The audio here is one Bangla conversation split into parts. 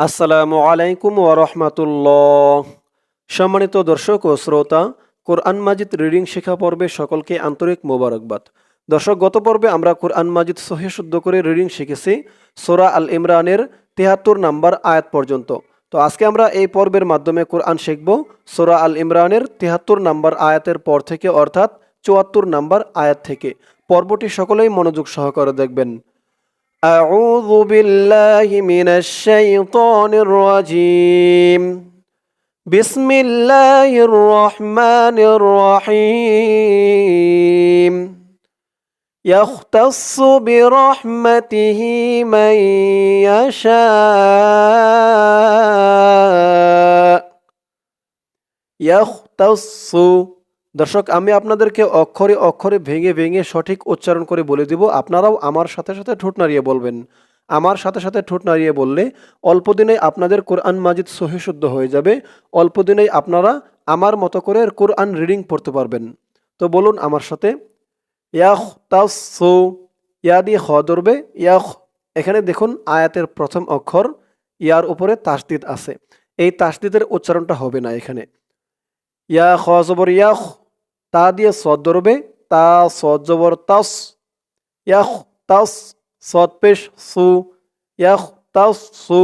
আসসালামু আলাইকুম ওরহমাতুল্লাহ সম্মানিত দর্শক ও শ্রোতা, কোরআন মাজিদ রিডিং শেখা পর্বে সকলকে আন্তরিক মোবারকবাদ। দর্শক, গত পর্বে আমরা কোরআন মাজিদ সহি শুদ্ধ করে রিডিং শিখেছি, সোরা আল ইমরানের তেহাত্তর নাম্বার আয়াত পর্যন্ত। তো আজকে আমরা এই পর্বের মাধ্যমে কোরআন শিখব, সোরা আল ইমরানের তেহাত্তর নাম্বার আয়াতের পর থেকে, অর্থাৎ চুয়াত্তর নাম্বার আয়াত থেকে। পর্বটি সকলেই মনোযোগ সহকারে দেখবেন। أعوذ بالله من الشيطان الرجيم. بسم الله الرحمن الرحيم. يختص برحمته من يشاء. يختص দর্শক, আমি আপনাদেরকে অক্ষরে অক্ষরে ভেঙে ভেঙে সঠিক উচ্চারণ করে বলে দিব। আপনারাও আমার সাথে সাথে ঠোঁট নাড়িয়ে বলবেন। আমার সাথে সাথে ঠোঁট নাড়িয়ে বললে অল্প দিনেই আপনাদের কোরআন মাজিদ সহিশুদ্ধ হয়ে যাবে। অল্প দিনেই আপনারা আমার মতো করে কোরআন রিডিং পড়তে পারবেন। তো বলুন আমার সাথে তাসু ইয়া দিয়ে খ ধরবে। ইয়াহ এখানে দেখুন আয়াতের প্রথম অক্ষর, ইয়ার উপরে তাসদিদ আছে। এই তাসদিদের উচ্চারণটা হবে না এখানে। ইয়া খ জবর ইয়াহ তা দিয়ে সদ ধরবে তা সদ জবর তাস, ইয়াহ তাস সদ পেশ সু, ইয়াহ তাস সু,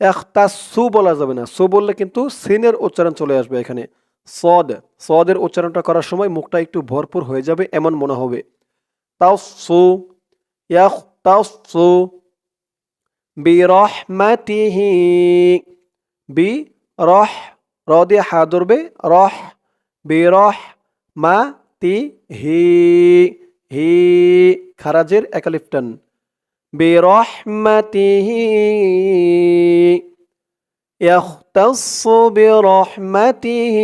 ইয়াহ তাস সু বলা যাবে না। সু বললে কিন্তু সিনের উচ্চারণ চলে আসবে এখানে। সদ, সদের উচ্চারণটা করার সময় মুখটা একটু ভরপুর হয়ে যাবে এমন মনে হবে। তাও সু, ইয়াহ তাস সু বি বিরহমাতিহি বি রহ র দিয়ে হা ধরবে, রহ মা তি হি হি খারাজের একালিফটান বিরহমাতিহি يختص برحمته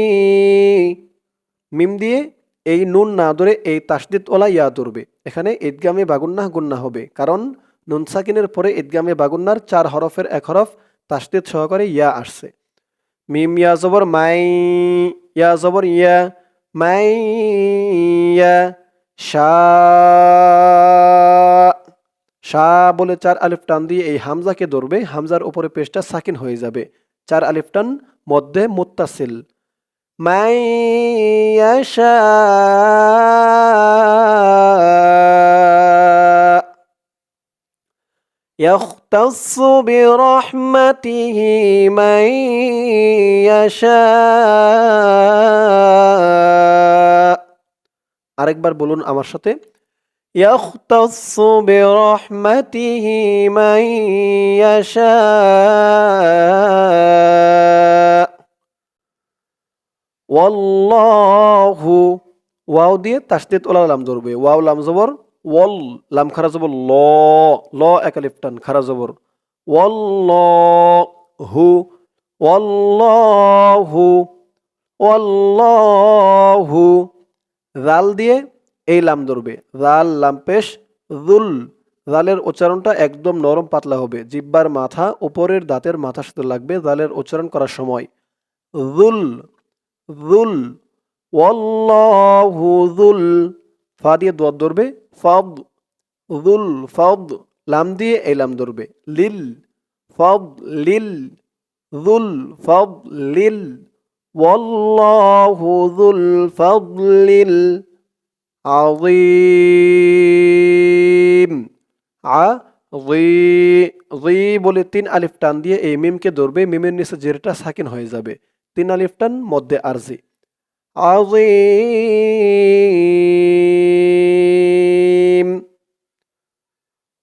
মিম দিয়ে এই নুন না ধরে এই তাসদিদ ওলা ইয়া ধরবে এখানে ঈদগামে বাগুন্না গুন্না হবে কারণ নুন সাকিনের পরে ঈদগামে বাগুন্নার চার হরফের এক হরফ তাসদিদ সহকারে ইয়া আসছে মিম ইয়া জবর মাই ইয়া জবর ইয়া মাই ইয়া শা শা বলে চার আলিফ টান দিয়ে এই হামজাকে ধরবে হামজার উপরে পেশটা সাকিন হয়ে যাবে চার আলিফ টান মধ্যে মুত্তাসিল মাই ইয়াশা يختص برحمته من يشاء আরেকবার বলুন আমার সাথে يختص برحمته من يشاء والله ওয়াও দিয়ে তাসদিদ ওলা লাম ধরবে ওয়াও লাম জবর ওয়াল লাম খারা জবর ল ল একালিফটান খারা জবর ওয়াল্লাহু ওয়াল্লাহু ওয়াল্লাহু জাল দিয়ে এই লাম ধরবে। রাল, লাম পেশ জুল জালের উচ্চারণটা একদম নরম পাতলা হবে। জিব্বার মাথা, উপরের দাঁতের মাথার সাথে লাগবে রালের উচ্চারণ করার সময়। Rule rule. ওয়াল্লাহু জুল ফা দিয়ে দোয়াত ধরবে ফাদ রুল ফাদ লাম দিয়ে এই লাম ধরবে। লিল ফাদ লিল। রুল ফাদ লিল। ওয়াল্লাহু জুল ফাদলিল আযীম আ জি বলে তিন আলিফ টান দিয়ে এই মিমকে ধরবে মিমের নিচে জেরটা সাকিন হয়ে যাবে তিন আলিফ টান মধ্যে আরজি عظيم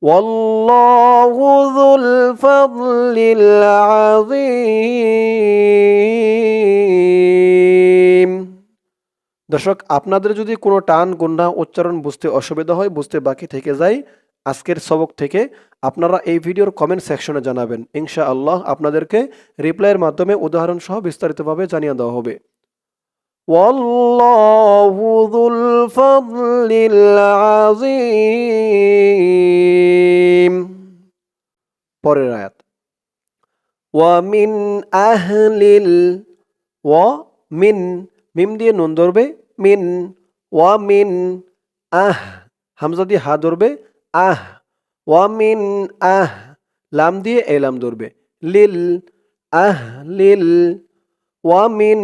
والله ذو الفضل العظيم দর্শক আপনাদের যদি কোনো টান গুন্ডা উচ্চারণ বুঝতে অসুবিধা হয় বুঝতে বাকি থেকে যায় আজকের সবক থেকে আপনারা এই ভিডিওর কমেন্ট সেকশনে জানাবেন ইনশা আল্লাহ আপনাদেরকে রিপ্লাইয়ের মাধ্যমে উদাহরণ সহ বিস্তারিতভাবে জানিয়ে দেওয়া হবে والله ذو الفضل العظيم পরের আয়াত ওয়ামিন আহলিল ওয়া মিন মিম দিয়ে নুন ধরবে, মিন ওয়ামিন আহ, হামজা দিয়ে হা ধরবে, আহ, ওয়া মিন, আহ, লাম দিয়ে এলাম ধরবে, লিল আহলিল ওয়ামিন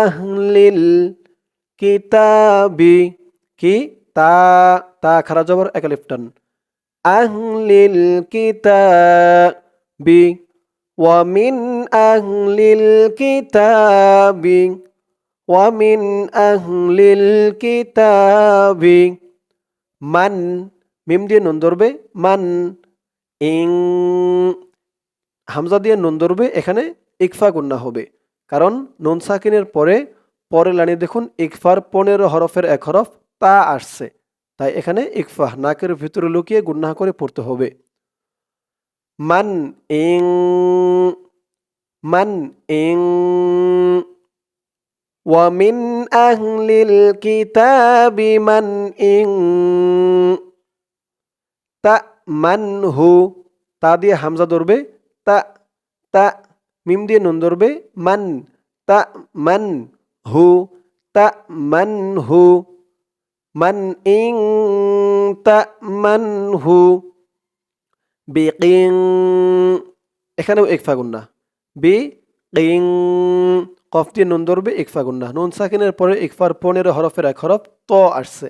আহলিল কিতাবি, কি, তা তা, খারা জবর একালিফটান আহলিল কিতাবি ওয়ামিন আহলিল কিতাবি ওয়ামিন আহলিল কিতাবি মান মিম দিয়ে নুন ধরবে মান ইং হামজা দিয়ে নুন ধরবে, এখানে ইকফা গুন্না হবে। কারণ নুন সাকিনের পরে পরে লাইনে দেখুন, ইকফার পনেরো হরফের এক হরফ, তা আসছে। তাই এখানে ইকফা, নাকের ভিতরে লুকিয়ে গুন্না করে পড়তে হবে। মান ইং মান ইং ومن أهل الكتاب من إن তামানহু তা দিয়ে হামজা ধরবে তা তা মিম দিয়ে নুন ধরবে মান তা মান হু তা মান হু মান ইং তা মান হু বিকিং এখানেও এক ফাগুন্না বি কিং কফ দিয়ে নুন ধরবে, ইকফা গুন্না। নুন সাকিনের পরে ইকফার পনেরো হরফের এক হরফ ত আসছে।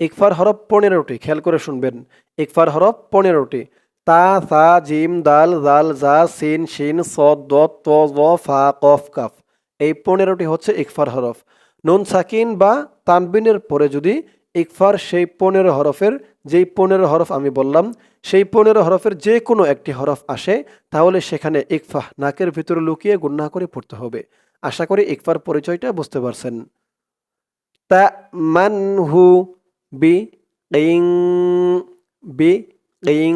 ইকফার হরফ পনেরোটি খেয়াল করে শুনবেন। ইকফার হরফ পনেরোটি তা, সা, জিম, দাল, জাল, জা, সিন, শিন স দ ত, জ, ফা, কফ, কাফ। এই পনেরোটি হচ্ছে ইকফার হরফ। নুন সাকিন বা তানবিনের পরে যদি ইকফার সেই পনেরো হরফের যেই পনেরো হরফ আমি বললাম, সেই পনেরো হরফের যে কোনো একটি হরফ আসে, তাহলে সেখানে ইকফাহ, নাকের ভিতরে লুকিয়ে গুন্না করে পড়তে হবে। আশা করি ইকফার পরিচয়টা বুঝতে পারছেন। তা মান হু বি কিং বি কিং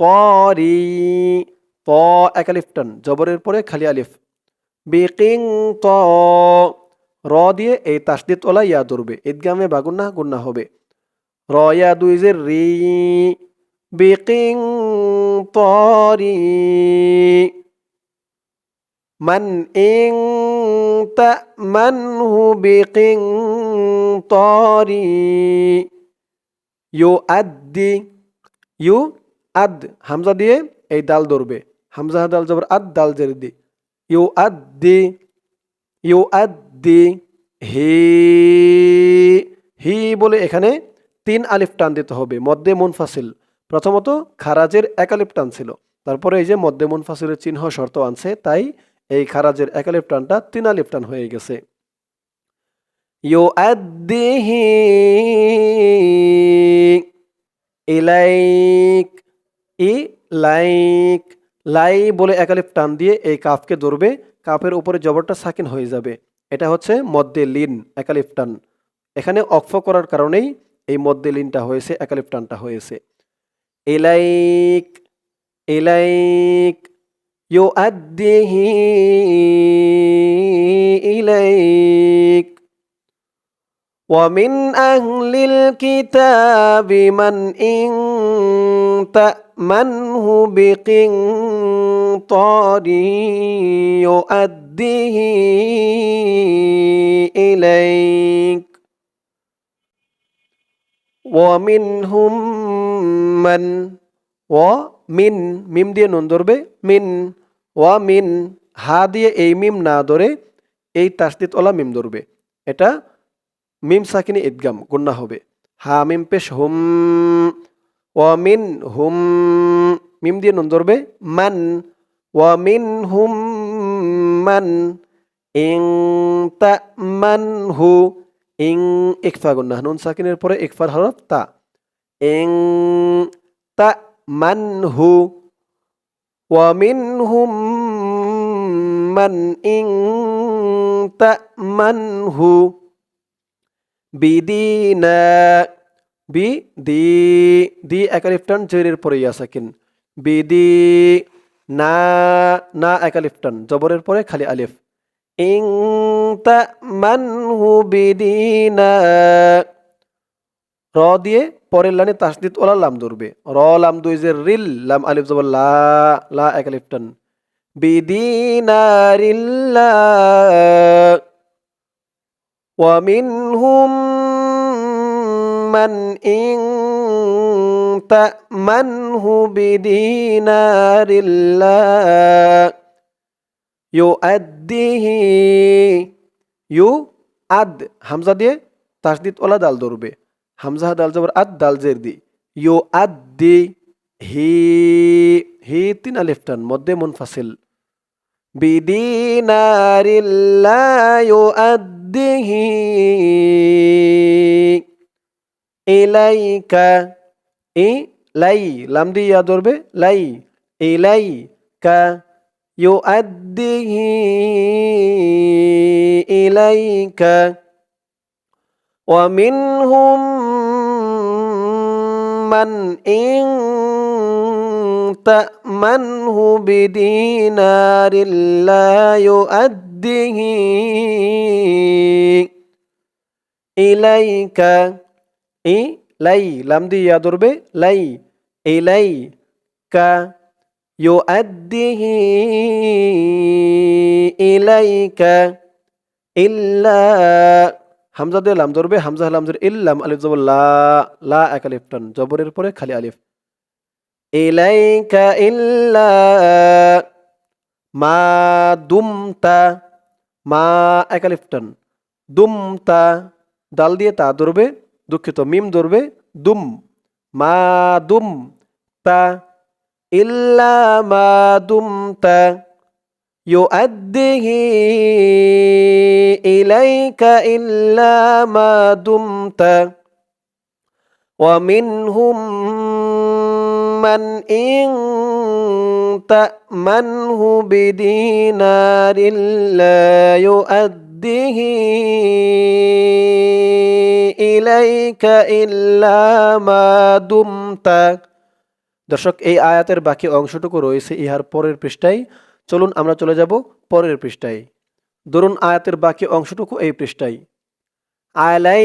তরি ত এক আলিফ জবরের পরে খালি আলিফ। বি কিং ত, র দিয়ে এই তাসদিত ওলা ইয়া ধরবে, ঈদগামে বাগুন্না গুন্না হবে। রয়া দুই যে রি বিকিং মান ইং তা মানহু বিকিং তরি ইউ আদি ইউ আদ হামজা দিয়ে এই দাল ধরবে হামজা দাল জবর আদ দাল জের দি ইউ হি হি এখানে তিন আলিফ টান দিতে হবে, মধ্যে মুনফাসিল। প্রথমত, খারাজের এক আলিফ টান ছিল। তারপরে এই যে মধ্যে মুনফাসিলের চিহ্ন শর্ত আনছে, তাই এই খারাজের এক আলিফ টানটা তিন আলিফ টান হয়ে গেছে। ইউ ইলাইক ই লাইক লাই বলে একালিফ টান দিয়ে এই কাফকে ধরবে, কাফের উপরে জবরটা সাকিন হয়ে যাবে। এটা হচ্ছে মধ্যে লিন একালিফ টান। এখানে অক্ফ করার কারণেই এই মধ্যে লিনটা হয়েছে একালিফ টানটা হয়েছে ইলাইক ইলাইক يؤديه إليك ومن أهل الكتاب من إن تأمنه بقنطار يؤديه إليك ومنهم من ومن মিম দিয়ে নুন ধরবে মিন ওয়া মিন হা দিয়ে এই মিম না ধরে এই তাসদিদ ওলা মিম ধরবে এটা মিম সাকিনি ঈদগাম গুন্না হবে হা মিম পেশ হুম ওয়া মিন হুম মিম দিয়ে নুন ধরবে মান ওয়া মিন হুম মান ইং তা মান হু ইং ইকফা গুন্না নুন সাকিনের পরে ইকফার হরফ তা। ইং তা মান হু। ওয়ামিন হুম মান ইং তা মান হু। বিদিনা বি দি দি একালিফটন জেরের পরে ইয়া সাকিন। বিদি না না একালিফটন জবরের পরে খালি আলিফ। ইং তা মানহু বিদিনা র দিয়ে পরের লাইনে তাসদিদ ওলা লাম ধরবে র লাম দুই যে রিল লাম আলিফ জবর লা লা এক আলিফ টান বিদিনারিল্লাহ ومنهم من إن تأمنه بدينار لا يؤديه ইউ আদ হামজা দিয়ে তাসদিদ ওলা দাল ধরবে হামজা দাল জবর আদ দাল জের দি ইউ আদ দি হি হি তিন আলিফ টান মধ্যে মুনফাসিল বিদিনারিল্লা ইউআদ্দিহি ইলাইকা ই লাই লাম দিয়ে ইয়া ধরবে লাই ইলাইকা يؤديه إليك ومنهم من إن تأمنه بدينار لا يؤديه إليك إلي لم دي يا دربي لي إليك ইউআদ্দিহি ইলাইকা ইল্লা হামজা দিয়ে লাম ধরবে হামজা লাম ধরে ইল্লাম আলিফ জবর লা লা এক আলিফ টান জবরের পরে খালি আলিফ ইলাইকা ইল্লা মা দুমতা মা এক আলিফ টান দুমতা দাল দিয়ে তা ধরবে দুঃখিত মিম ধরবে দুম মা দুম তা إلا ما دمت يؤديه إليك إلا ما دمت. ومنهم من إن تأمنه بدينار لا يؤديه إليك إلا ما دمت. দর্শক, এই আয়াতের বাকি অংশটুকু রয়েছে ইহার পরের পৃষ্ঠায়। চলুন আমরা চলে যাব পরের পৃষ্ঠায়। ধরুন আয়াতের বাকি অংশটুকু এই পৃষ্ঠায়। আ লাই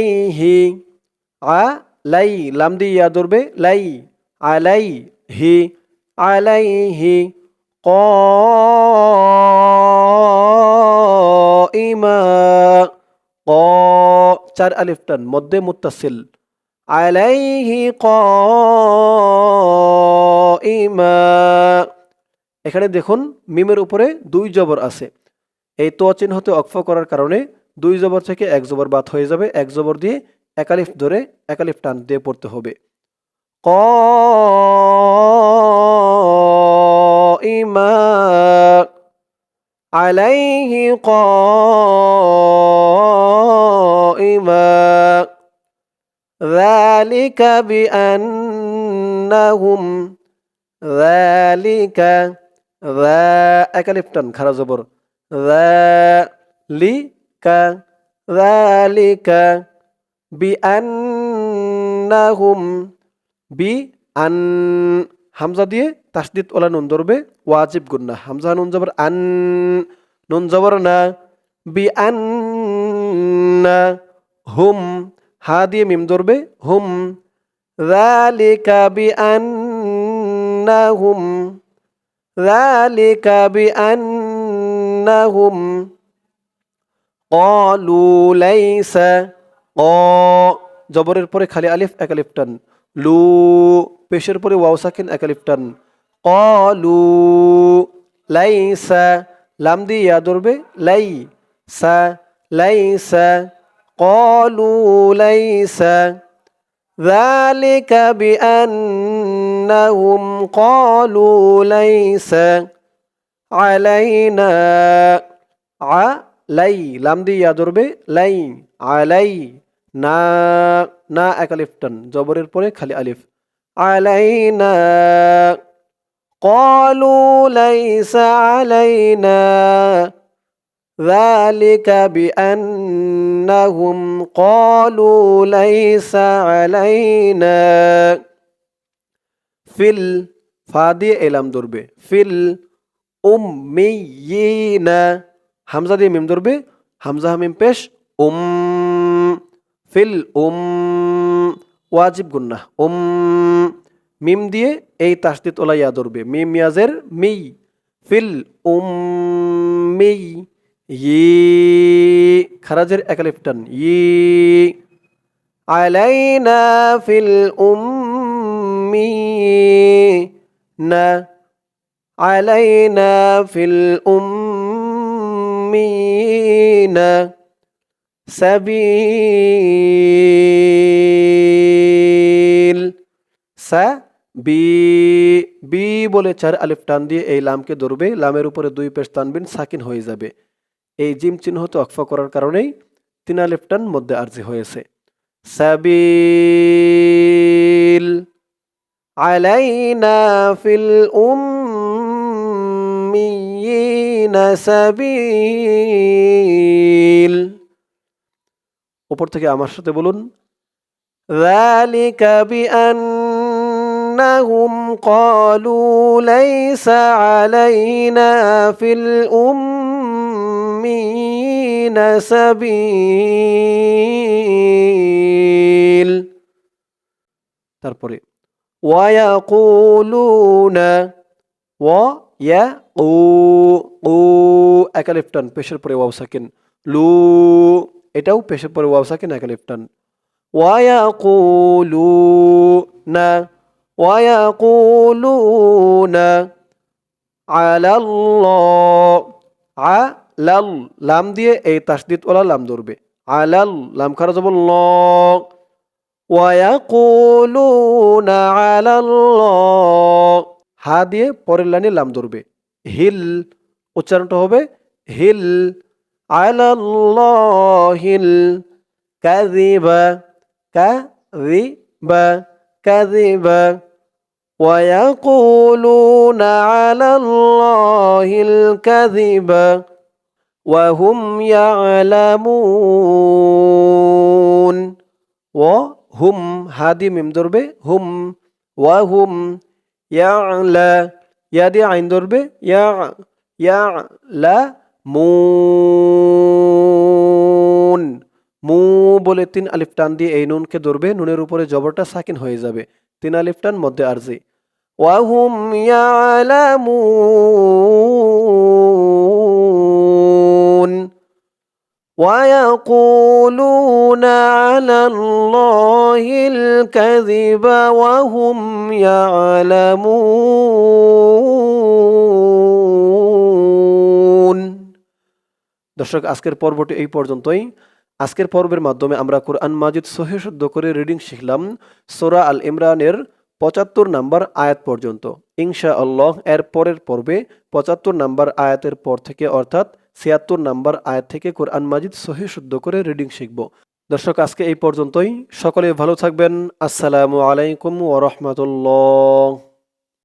লাই হি ইমা চার আলিফ টান, মধ্যে মুত্তাসিল। আলাইহি ইমা এখানে দেখুন, মিমের উপরে দুই জবর আছে। এই তো চিহ্নতে অক্ফ করার কারণে দুই জবর থেকে এক জবর বাদ হয়ে যাবে। এক জবর দিয়ে একালিফ ধরে একালিফ টান দিয়ে পড়তে হবে। ক ইমা আলাইহি ক ইমা ذلك بأنهم ذلك ذا একালিফ টান খারা জবর ذلك ذلك بأنهم بأن হামজা দিয়ে তাসদিদ ওলা নুন ধরবে ওয়াজিব গুন্না হামজা নুন জবর আন নুন জবর না বি আন হুম হা দিয়ে মিম ধরবে হুম ذلك بأنهم ذلك بأنهم قالوا ليس ق জবরের পরে খালি আলিফ এক আলিফ টান লু পেশের পরে ওয়াও সাকিন এক আলিফ টান কলু লাইসা লাম দিয়ে ইয়া ধরবে লাই সা লাইসা কলু লাইসা ذلك بأنهم قالوا ليس علينا علي লাম দিয়ে ইয়া ধরবে লাই আলাই না না এক আলিফ টান জবরের পরে খালি আলিফ আলাইনা قالوا ليس علينا ذلك بأنهم قالوا ليس علينا ফিল ফা দিয়ে এলাম ধরবে ফিল উম্মিয়িনা হামজা দিয়ে মিম ধরবে হামজা হামিম পেশ উম ফিল উম ওয়াজিব গুন্না উম মিম দিয়ে এই তাসদিদ ওলাইয়া ধরবে মিম ইয়াজের মি ফিল উম মি ই, খারাজের একালিপটান ই, আলাইনা ফিল উম্মি, না, আলাইনা ফিল উম্মিনা সাবিল, সা, বি বি বলে চার আলিফ টান দিয়ে এই লামকে ধরবে, লামের উপরে দুই পেশ টানবিন সাকিন হয়ে যাবে। এই জিম চিহ্নতে অক্ফা করার কারণেই তিন আলিফ টান মধ্যে আর্জি হয়েছে সাবিল আলাইনা ফিল উম্মিয়িনা সাবিল উপর থেকে আমার সাথে বলুন ذلك بأنهم قالوا ليس علينا في الأمين سبيل তারপরে ويقولون ويقو ও একালিফটান পেশের পরে ওয়াও সাকিন লু এটাও পেশের পরে ওয়াও সাকিন একালিফটান ويقولون ويقولون على الله على লাম দিয়ে এই তাসদিদ ওলা লাম ধরবে আলাল লাম খারা যাব ল ويقولون على الله হা দিয়ে পরের লাইনে লাম ধরবে হিল উচ্চারণটা হবে হিল আলাল্লাহিল কাযিবা كذب كذب ويقولون على الله الكذب ওয়াহুম ইয়ালামুন ও হুম হাদি মিম ধরবে, হুম ওয়া হুম ইয়া ইয়া দিয়ে আইন ধরবে, ইয়া ইয়া লা মুন মু বলে তিন আলিফটান দিয়ে এই নুনকে ধরবে, নুনের উপরে জবরটা সাকিন হয়ে যাবে, তিন আলিফ টান মধ্যে আরজি। ওয়াহুম ইয়ালামুন। ويقولون على الله الكذب وهم يعلمون দর্শক আজকের পর্বটি এই পর্যন্তই আজকের পর্বের মাধ্যমে আমরা কোরআন মাজিদ সহি শুদ্ধ করে রিডিং শিখলাম সোরা আল ইমরানের পঁচাত্তর নাম্বার আয়াত পর্যন্ত ইনশা আল্লাহ এর পরের পর্বে পঁচাত্তর নাম্বার আয়াতের পর থেকে অর্থাৎ ছিয়াত্তর নাম্বার আয়াত থেকে কোরআন মাজিদ সহি শুদ্ধ করে রিডিং শিখব। দর্শক, আজকে এই পর্যন্তই। সকলে ভালো থাকবেন। আসসালামু আলাইকুম ওরহমতুল্লাহ